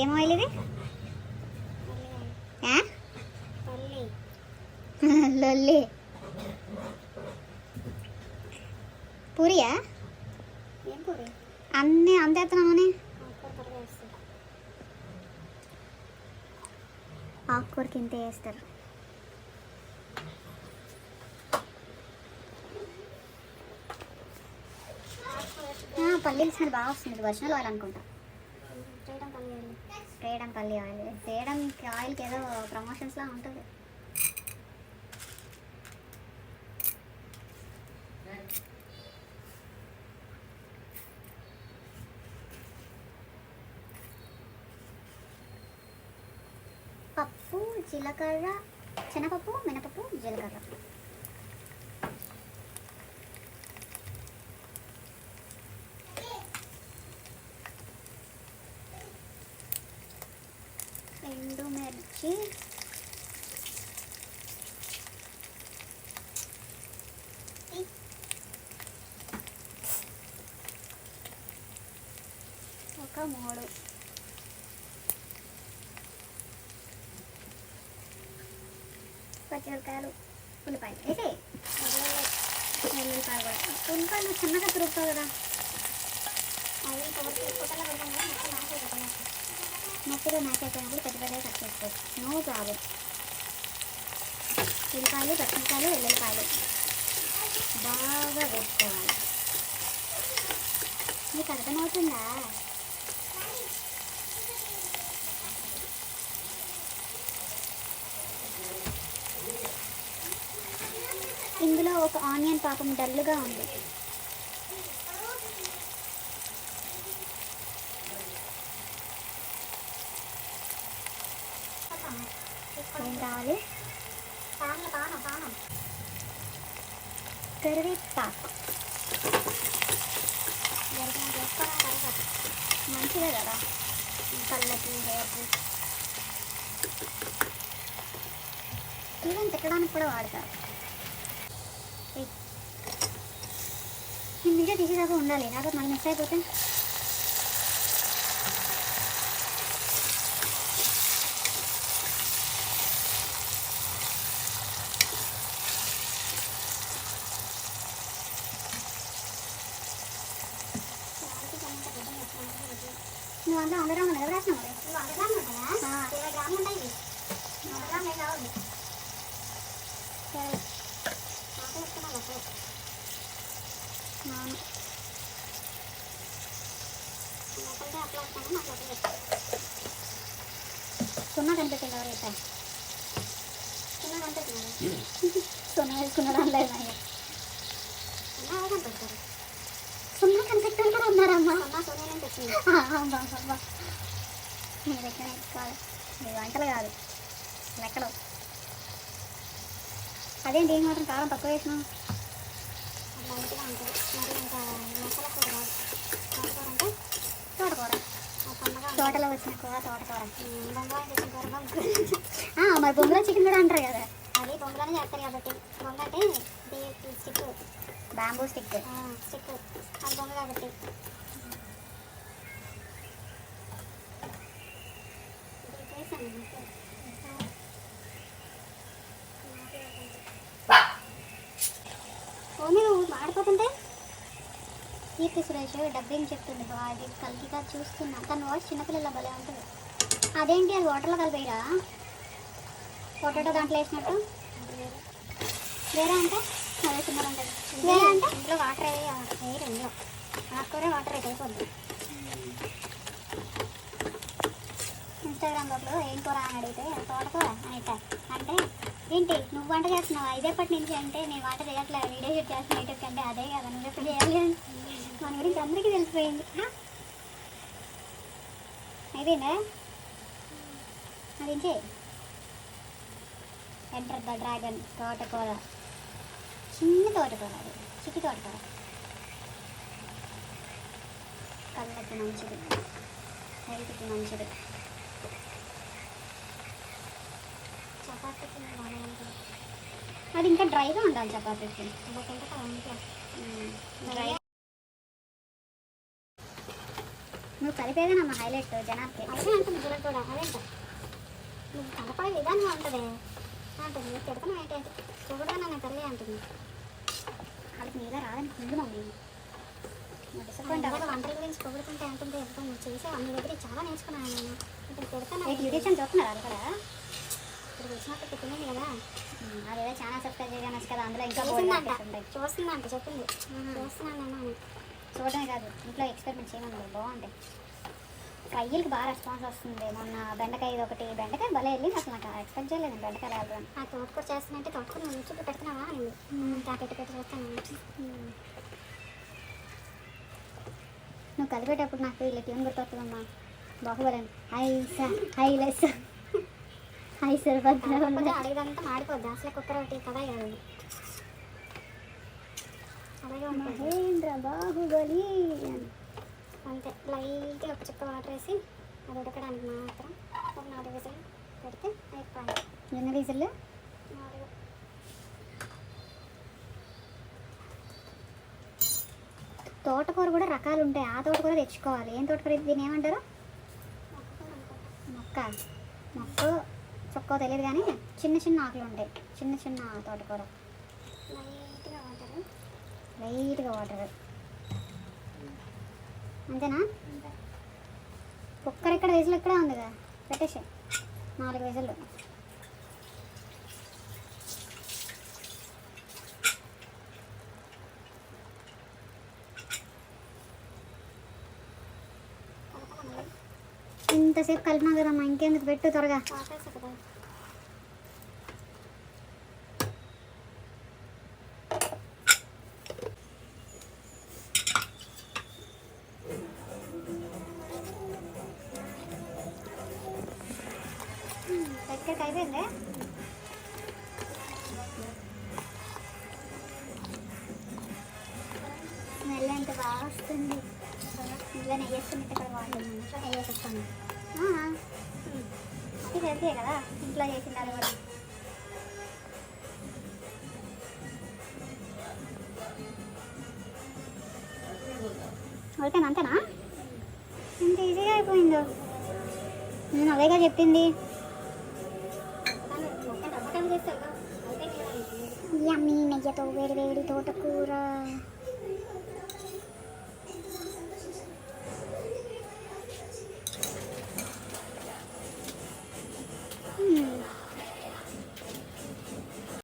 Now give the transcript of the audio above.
ఏం ఆయిల్ ఇది? లొల్లి. పూరియా? అన్నీ అంతేస్తున్నామని ఆకుకూరకి ఇంతే వేస్తారు. పల్లీలు స్మెల్ బాగా వస్తుంది వర్షాలు ఆయిల్ అనుకుంటా. చేయాలి పల్లి ఆయిల్ ఫ్రీడమ్ ఆయిల్కి ఏదో ప్రమోషన్స్లా ఉంటుంది. పప్పు జీలకర్ర శనగపప్పు మినపప్పు జీలకర్ర. మూడు పచ్చిమిరపకాయలు ఉల్లిపాయలు. అయితే ఉల్లిపాయలు కూడా. ఉల్లిపాయలు చిన్నగా తిరుగుతావు కదా. అవి కవర్ తీసుకుంటా వెళ్తాం పెద్ద పెద్దగా కట్ చేసుకోవచ్చు నో ప్రాబ్లం ఉల్లిపాయలు పచ్చిమిరకాయలు వెల్లుల్లిపాయలు. బాగా వేసుకోవాలి. మీకు అర్థమవుతుందా? ఒక ఆనియన్ పాకం డల్గా ఉంది. ఏం కావాలి కరివేపాకు. మంచిదే కదా? కళ్ళకి హెయిర్కి ఈవెన్ తిట్టడానికి కూడా వాడతారు. నేను వీడియో తీసేదాకా ఉండాలి లేకపోతే మళ్ళీ మిస్ అయిపోతే నువ్వు అంతా వంద గ్రాములు నాకు లోపలికి వస్తాను సున్నా కనిపెట్టింది ఎవరు అయితే చిన్న కనిపెట్టినాను సున్నా వేసుకున్నాడు అనలేదు కనిపెట్టారు చిన్న ఎవరు కనిపెడతారు సున్నా కనిపెట్టాలి కూడా ఉన్నారమ్మా అమ్మ సోనియా తెచ్చింది మీ దగ్గర కాదు మీ వంటలు కాదు లెక్కలు అదేంటి? ఏం మాత్రం కారం తక్కువ వేసినావు? అట్లా ఇంటిగా ఉంటుంది మరి ఇంకా మసాలా కూర రాదు తోటకూర అంటే తోటకూర ఆ సన్నగా ఉంటుంది. తోటలో వచ్చిన కూర తెచ్చిన కూర మరి బొంగులో చికెన్ కూడా అంటారు కదా. అది బొంగులోనే చేస్తారు కాబట్టి. బొంగ అంటే స్టిక్ బ్యాంబూ స్టిక్ స్టిక్ అది బొంగ కాబట్టి ఇది వేసాను అంతే. ఓ మీరు మాడిపోతుంటే కీర్తి సురేష్ డబ్బింగ్ చెప్తుంది బా అది కలిగిగా చూస్తున్నా. తన వాయిస్ చిన్నపిల్లల భలే ఉంటుంది. అదేంటి? అది వాటర్లో కలిపేయరా? పొటాటో దాంట్లో వేసినట్టు? వేరే. అంటే? అదే చిన్నగా ఉంటుంది. వేరే అంటే? ఇంట్లో వాటర్ వేయరు ఇందులో. ఆకుకూర వాటర్ అయితే అయిపోద్ది ఇన్స్టాగ్రామ్లో ఏం కూర అని అడిగితే తోటకూర అని అంటే ఏంటి? నువ్వు వంట చేస్తున్నావా? ఇదేపటి నుంచి అంటే నేను వంట చేయట్లేదు వీడియో షూట్ చేస్తున్నా యూట్యూబ్కి అంటే అదే కదా. నువ్వు ఎప్పుడు చేయాలి మన గురించి అందరికీ తెలిసిపోయింది హా? అయిపోయిందా అది ఇంకే ఎంటర్ ద డ్రాగన్ తోటకూర చిన్న తోటకూర అది చిట్టి తోటకూర కళ్ళకి మంచిది హెల్త్కి మంచిది చపాతీకి బాగానే ఉంటుంది అది ఇంకా డ్రైగా ఉండాలి చపాతీకి ఇంకొక ఇంట్లో డ్రై నువ్వు కలిపేదేనమ్మా హైలైట్ జనానికి అదే అంటుంది బుర్రకు కూడా అదేంట నువ్వు కలపడే విధానం ఉంటుంది. అంటుంది తిడతాను ఏంటంటే చూడగా నన్ను తల్లి అంటుంది. వాళ్ళకి మీద రాదని నువ్వు అవ్వదు వంటల గురించి పొగుడుతుంటే అంటుంది ఎంత నువ్వు చేసావు నీ దగ్గర చాలా నేర్చుకున్నాను నేను. ఇప్పుడు యూట్యూబ్ ఛానల్ చూస్తున్నారు అది కూడా. ఇప్పుడు వచ్చినప్పుడు కదా. అదేదో చాలా సబ్స్క్రైబ్ కదా అందులో ఇంకా చూస్తుందంట చెప్పింది. చూస్తున్నాను నేను. చూడడమే కాదు ఇంట్లో ఎక్స్పెరిమెంట్ చేయమని బాగుంటాయి. ఫ్రైలకి బాగా రెస్పాన్స్ వస్తుంది. మొన్న బెండకాయ ఇది ఒకటి. బెండకాయ భలే వెళ్ళింది అసలు నాకు. ఎక్స్పెక్ట్ చేయలేదు బెండకాయ రావడం ఆ తోటకూర చేస్తున్నట్టే తోటకూర నువ్వు చుట్టూ పెడుతున్నావా అని. ఆ పెట్టి చేస్తాను. నువ్వు కలిపేటప్పుడు నాకు ఇలా ట్యూన్ గుర్తొస్తుందమ్మా. Baahubali. Hi sir. High less. Hi sir. అడిగదంతా మాడిపోద్ది. అసలు కుక్కర్ ఒకటి కదా కాదు అలాగే మహేంద్ర బాహుబలి అంతే. లైట్గా ఒక చుక్క వాటర్ వేసి అది ఉడకడానికి మాత్రం ఒక నాలుగు విజులు పెడితే అయిపోయింది. ఎన్ని రీజన్లు నాలుగు. తోటకూర కూడా రకాలు ఉంటాయి. ఆ తోటకూర తెచ్చుకోవాలి. ఏం తోటకూర? దీన్ని ఏమంటారు? మొక్క. మొక్క చొక్కో తెలియదు కానీ చిన్న చిన్న ఆకులు ఉంటాయి. చిన్న చిన్న తోటకూర. లైట్గా వాటర్. లైట్గా వాటర్. అంతేనా? కుక్కర్ ఇక్కడ విజిల్ ఇక్కడే ఉంది కదా పెట్టేసి నాలుగు విజిల్లు ఇంతసేపు కలిపినా కదమ్మా ఇంకెందుకు పెట్టు త్వరగా. వాటర్ స్మెల్ ఎంత బాగా వస్తుంది. ఇలా నెయ్యి వేసుకున్నట్టు ఇక్కడ బాగుంటుంది నెయ్యి వేసేస్తాను. అది హెల్తీ కదా? ఇంట్లో చేసిన అది కూడా ఓకేనా అంతేనా? ఇంత ఈజీగా అయిపోయిందో. నేను అదేగా చెప్పింది. మొత్తం రమ్మకాయలు చేస్తావు అయిపోయింది కదా యమ్మీ నెయ్యితో వేడి వేడి తోటకూర